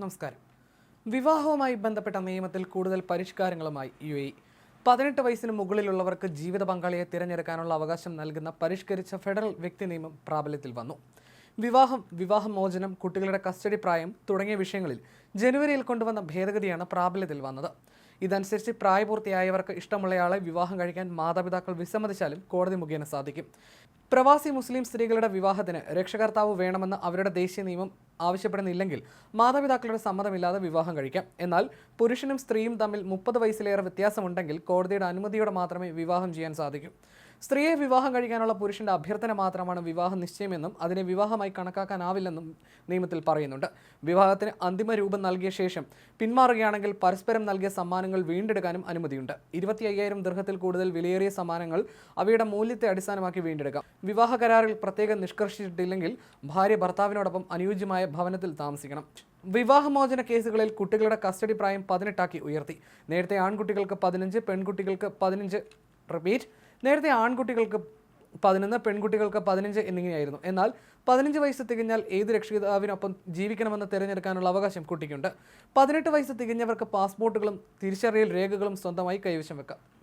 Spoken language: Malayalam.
നമസ്കാരം. വിവാഹവുമായി ബന്ധപ്പെട്ട നിയമത്തിൽ കൂടുതൽ പരിഷ്കാരങ്ങളുമായി യു എ പതിനെട്ട് വയസ്സിന് മുകളിലുള്ളവർക്ക് ജീവിത പങ്കാളിയെ തിരഞ്ഞെടുക്കാനുള്ള അവകാശം നൽകുന്ന പരിഷ്കരിച്ച ഫെഡറൽ വ്യക്തി നിയമം പ്രാബല്യത്തിൽ വന്നു. വിവാഹം വിവാഹമോചനം കുട്ടികളുടെ കസ്റ്റഡി പ്രായം തുടങ്ങിയ വിഷയങ്ങളിൽ ജനുവരിയിൽ കൊണ്ടുവന്ന ഭേദഗതിയാണ് പ്രാബല്യത്തിൽ വന്നത്. ഇതനുസരിച്ച് പ്രായപൂർത്തിയായവർക്ക് ഇഷ്ടമുള്ളയാളെ വിവാഹം കഴിക്കാൻ മാതാപിതാക്കൾ വിസമ്മതിച്ചാലും കോടതി മുഖേന സാധിക്കും. പ്രവാസി മുസ്ലിം സ്ത്രീകളുടെ വിവാഹത്തിന് രക്ഷകർത്താവ് വേണമെന്ന് അവരുടെ ദേശീയ നിയമം ആവശ്യപ്പെടുന്നില്ലെങ്കിൽ മാതാപിതാക്കളുടെ സമ്മതമില്ലാതെ വിവാഹം കഴിക്കാം. എന്നാൽ പുരുഷനും സ്ത്രീയും തമ്മിൽ മുപ്പത് വയസ്സിലേറെ വ്യത്യാസമുണ്ടെങ്കിൽ കോടതിയുടെ അനുമതിയോടെ മാത്രമേ വിവാഹം ചെയ്യാൻ സാധിക്കൂ. സ്ത്രീയെ വിവാഹം കഴിക്കാനുള്ള പുരുഷന്റെ അഭ്യർത്ഥന മാത്രമാണ് വിവാഹ നിശ്ചയമെന്നും അതിനെ വിവാഹമായി കണക്കാക്കാനാവില്ലെന്നും നിയമത്തിൽ പറയുന്നുണ്ട്. വിവാഹത്തിന് അന്തിമ രൂപം നൽകിയ ശേഷം പിന്മാറുകയാണെങ്കിൽ പരസ്പരം നൽകിയ സമ്മാനങ്ങൾ വീണ്ടെടുക്കാനും അനുമതിയുണ്ട്. ഇരുപത്തി അയ്യായിരം ദൃഹത്തിൽ കൂടുതൽ വിലയേറിയ സമ്മാനങ്ങൾ അവയുടെ മൂല്യത്തെ അടിസ്ഥാനമാക്കി വീണ്ടെടുക്കാം. വിവാഹ കരാറിൽ പ്രത്യേകം നിഷ്കർഷിച്ചിട്ടില്ലെങ്കിൽ ഭാര്യ ഭർത്താവിനോടൊപ്പം അനുയോജ്യമായ ഭവനത്തിൽ താമസിക്കണം. വിവാഹമോചന കേസുകളിൽ കുട്ടികളുടെ കസ്റ്റഡി പ്രായം പതിനെട്ടാക്കി ഉയർത്തി. നേരത്തെ ആൺകുട്ടികൾക്ക് പതിനഞ്ച് പെൺകുട്ടികൾക്ക് പതിനഞ്ച് റിപ്പീറ്റ് നേരത്തെ ആൺകുട്ടികൾക്ക് പതിനൊന്ന് പെൺകുട്ടികൾക്ക് പതിനഞ്ച് എന്നിങ്ങനെയായിരുന്നു. എന്നാൽ പതിനഞ്ച് വയസ്സ് തികഞ്ഞാൽ ഏത് രക്ഷിതാവിനൊപ്പം ജീവിക്കണമെന്ന് തിരഞ്ഞെടുക്കാനുള്ള അവകാശം കുട്ടിക്കുണ്ട്. പതിനെട്ട് വയസ്സ് തികഞ്ഞവർക്ക് പാസ്പോർട്ടുകളും തിരിച്ചറിയൽ രേഖകളും സ്വന്തമായി കൈവശം വെക്കാം.